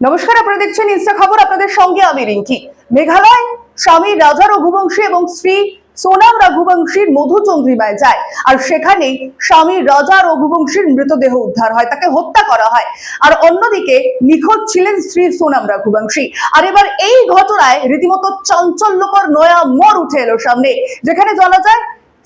নমস্কার, আপনারা দেখছেন ইনস্টা খবর, আপনাদের সঙ্গে আমি রিঙ্কি। মেঘালয় স্বামী রাজা রঘুবংশী এবং শ্রী সোনাম রঘুবংশীর মধুচন্দ্রিমায় যায়। আর সেখানে স্বামী রাজা রঘুবংশীর মৃতদেহ উদ্ধার হয়, তাকে হত্যা করা হয়। আর অন্যদিকে নিখোঁজ ছিলেন শ্রী সোনাম রঘুবংশী। আর এবার এই ঘটনায় রীতিমতো চাঞ্চল্যকর নয়া মোড় উঠে এলো সামনে, যেখানে জানা যায়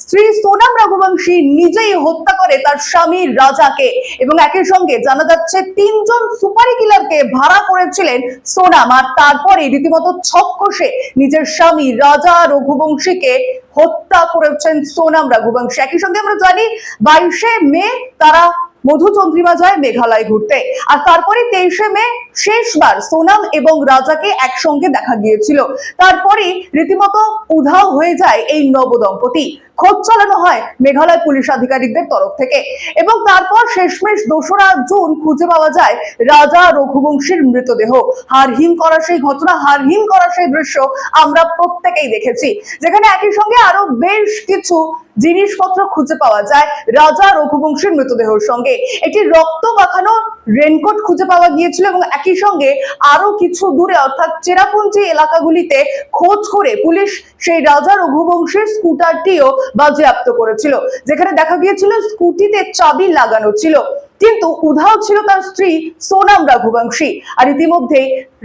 শ্রী সোনাম রঘুবংশী নিজেই হত্যা করে তার স্বামী রাজাকে এবং একই সঙ্গে জানা যাচ্ছে তিনজন সুপারি কিলারকে ভাড়া করেছিলেন সোনাম। আর তারপরে রীতিমতো ছক কষে নিজের স্বামী রাজা রঘুবংশীকে হত্যা করেছেন সোনাম রঘুবংশী। একই সঙ্গে আমরা জানি বাইশে মে তারা মধুচন্দ্রিমা যায় মেঘালয় ঘুরতে। আর তারপরে তেইশে মে শেষবার সোনাম এবং রাজাকে একসঙ্গে দেখা গিয়েছিল। তারপরে রীতিমতো উধাও হয়ে যায় এই নবদম্পতি। খোঁজ চালানো হয় মেঘালয় পুলিশ আধিকারিকদের তরফ থেকে। এবং তারপর শেষমেশ দোসরা জুন খুঁজে পাওয়া যায় রাজা রঘুবংশীর মৃতদেহ। হারহিম করা সেই ঘটনা হারহিম করা সেই দৃশ্য আমরা প্রত্যেকেই দেখেছি। যেখানে একই সঙ্গে আরও বেশ কিছু জিনিসপত্র খুঁজে পাওয়া যায় রাজা রঘুবংশীর মৃতদেহের সঙ্গে। একটি রক্ত মাখানো রেনকোট খুঁজে পাওয়া গিয়েছিল এবং একই সঙ্গে আরও কিছু দূরে, অর্থাৎ চেরাপুঞ্জি এলাকাগুলিতে খোঁজ করে পুলিশ সেই রাজা রঘুবংশের স্কুটারটিও বাজেয়াপ্ত করেছিল। যেখানে দেখা গিয়েছিল স্কুটিতে চাবি লাগানো ছিল। কিন্তু উধাও ছিল তার স্ত্রী সোনাম রঘুবংশী। আর ইতিমধ্যে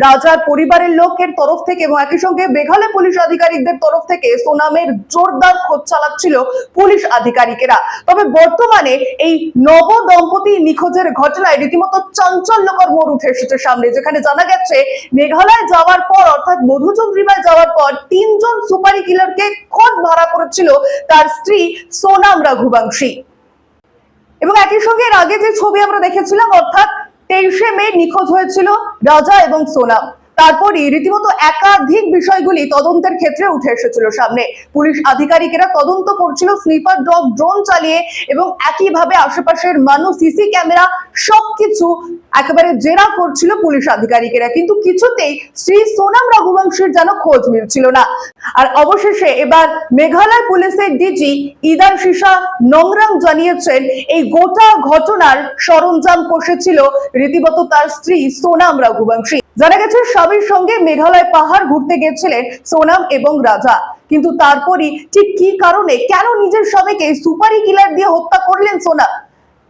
রাজার পরিবারের লোকের তরফ থেকে এবং একই সঙ্গে মেঘালয় পুলিশ আধিকারিকদের তরফ থেকে সোনামের জোরদার খোঁজ চালাচ্ছিল পুলিশ আধিকারিকেরা। তবে বর্তমানে এই নব দম্পতি নিখোঁজের ঘটনায় রীতিমতো চাঞ্চল্যকর মোড় উঠে এসেছে সামনে, যেখানে জানা গেছে মেঘালয় যাওয়ার পর, অর্থাৎ মধুচন্দ্রিমায় যাওয়ার পর তিনজন সুপারি কিলারকে খোঁজ ভাড়া করেছিল তার স্ত্রী সোনাম রঘুবংশী। এবং একই সঙ্গে এর আগে যে ছবি আমরা দেখেছিলাম, অর্থাৎ তেইশে মে নিখোঁজ হয়েছিল রাজা এবং সোনাম তারপরই রীতিমতো একাধিক বিষয়গুলি তদন্তের ক্ষেত্রে উঠে এসেছিল সামনে। পুলিশ আধিকারিকেরা তদন্ত করছিল স্নিপার ডগ ড্রোন চালিয়ে এবং একইভাবে আশেপাশের মানুষ, সিসি ক্যামেরা সবকিছু একেবারে জেরা করছিল পুলিশ আধিকারিকেরা। কিন্তু কিছুতেই শ্রী সোনাম রঘুবংশীর যেন খোঁজ মিলছিল না। আর অবশেষে এবার মেঘালয় পুলিশের ডিজি ইদার শিশা নোংরাং জানিয়েছেন, এই গোটা ঘটনার সরঞ্জাম কষেছিল রীতিমতো তার স্ত্রী সোনাম রঘুবংশী। জানা গেছে, স্বামীর সঙ্গে মেঘালয় পাহাড় ঘুরতে গেছিলেন সোনাম এবং রাজা। কিন্তু তারপরই ঠিক কি কারণে কেন নিজের স্বামীকে সুপারি কিলার দিয়ে হত্যা করলেন সোনাম?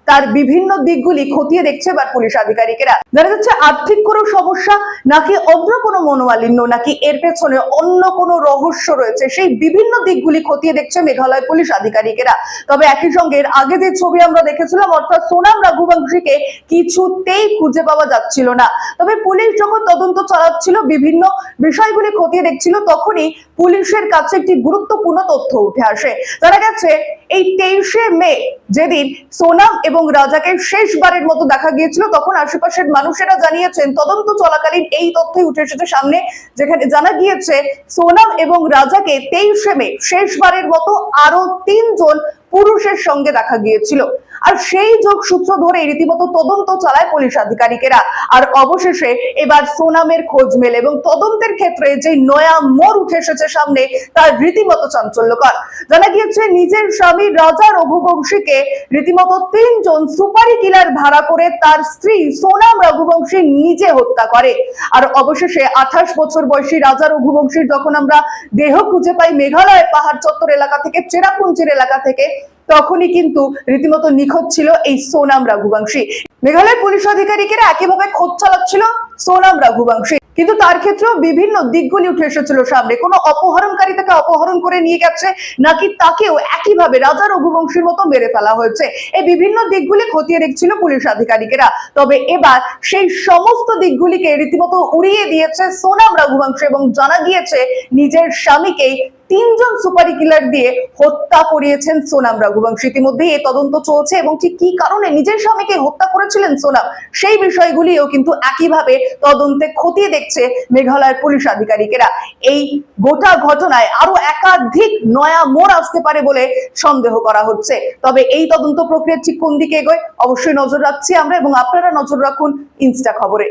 তার বিভিন্ন দিকগুলি খতিয়ে দেখছে এবার পুলিশ আধিকারিকেরা। দেখা যাচ্ছে আর্থিক কোনো সমস্যা, নাকি অন্য কোনো মনোমালিন্য, নাকি এর পেছনে অন্য কোনো রহস্য রয়েছে? সেই বিভিন্ন দিকগুলি খতিয়ে দেখছে মেঘালয় পুলিশ আধিকারিকেরা। তবে একই সঙ্গে এর আগে যে ছবি আমরা দেখেছিলাম, অর্থাৎ সোনাম রঘুবংশীকে কিছুতেই খুঁজে পাওয়া যাচ্ছিল না। তবে পুলিশ যখন তদন্ত চালাচ্ছিল, বিভিন্ন বিষয়গুলি খতিয়ে দেখছিল, তখনই পুলিশের কাছে একটি গুরুত্বপূর্ণ তথ্য উঠে আসে। জানা গেছে এই তেইশে মে যেদিন সোনাম এবং রাজাকে শেষবারের মতো দেখা গিয়েছিল, তখন আশেপাশের মানুষেরা জানিয়েছেন, তদন্ত চলাকালীন এই তথ্যই উঠে এসেছে সামনে, যেখানে জানা গিয়েছে, সোনাম এবং রাজাকে তেইশে মে শেষবারের মতো আরও তিনজন পুরুষের সঙ্গে দেখা গিয়েছিল। আর সেই যোগ সূত্র ধরে রীতিমতো তদন্ত চালায় পুলিশ আধিকারিকেরা। আর অবশেষে এবার সোনামের খোঁজ মেলে এবং তদন্তের ক্ষেত্রে যে নয়া মোড় উঠে এসেছে সামনে, তার রীতিমতো চাঞ্চল্যকর। জানা গিয়েছে, নিজের স্বামী রাজা রঘুবংশীকে রীতিমতো তিনজন সুপারি কিলার ভাড়া করে তার স্ত্রী সোনাম রঘুবংশী নিজে হত্যা করে। আর অবশেষে আঠাশ বছর বয়সী রাজা রঘুবংশীর যখন আমরা দেহ খুঁজে পাই মেঘালয় পাহাড় চত্বর এলাকা থেকে, চেরাপুঞ্জির এলাকা থেকে তখনই কিন্তু রীতিমতো নিখোঁজ ছিল এই সোনাম রঘুবংশী। মেঘালয় পুলিশ আধিকারিকেরা একইভাবে খোঁজ চালাচ্ছিল সোনাম রঘুবংশী। কিন্তু তার ক্ষেত্রেও বিভিন্ন দিকগুলি উঠে এসেছিল সামনে। কোনো অপহরণকারী তাকে অপহরণ করে নিয়ে গেছে, নাকি তাকেও একইভাবে রাজা রঘুবংশীর মতো মেরে ফেলা হয়েছে? এই বিভিন্ন দিকগুলি খতিয়ে দেখছিল পুলিশ আধিকারিকেরা। তবে এবার সেই সমস্ত দিকগুলিকে রীতিমতো উড়িয়ে দিয়েছে সোনাম রঘুবংশী এবং জানা গিয়েছে, নিজের স্বামীকেই তিনজন সুপারি কিলার দিয়ে হত্যা করিয়েছেন সোনাম রঘুবংশী। ইতিমধ্যে এই তদন্ত চলছে এবং ঠিক কি কারণে নিজের স্বামীকে হত্যা করেছিলেন সোনাম, সেই বিষয়গুলিও কিন্তু একইভাবে তদন্তে খতিয়ে দেখছে মেঘালয়ের পুলিশ আধিকারিকেরা। এই গোটা ঘটনায় আরও একাধিক নয়া মোড় আসতে পারে বলে সন্দেহ করা হচ্ছে। তবে এই তদন্ত প্রক্রিয়া ঠিক কোন দিকে এগোয়, অবশ্যই নজর রাখছি আমরা এবং আপনারা নজর রাখুন ইনস্টা খবরে।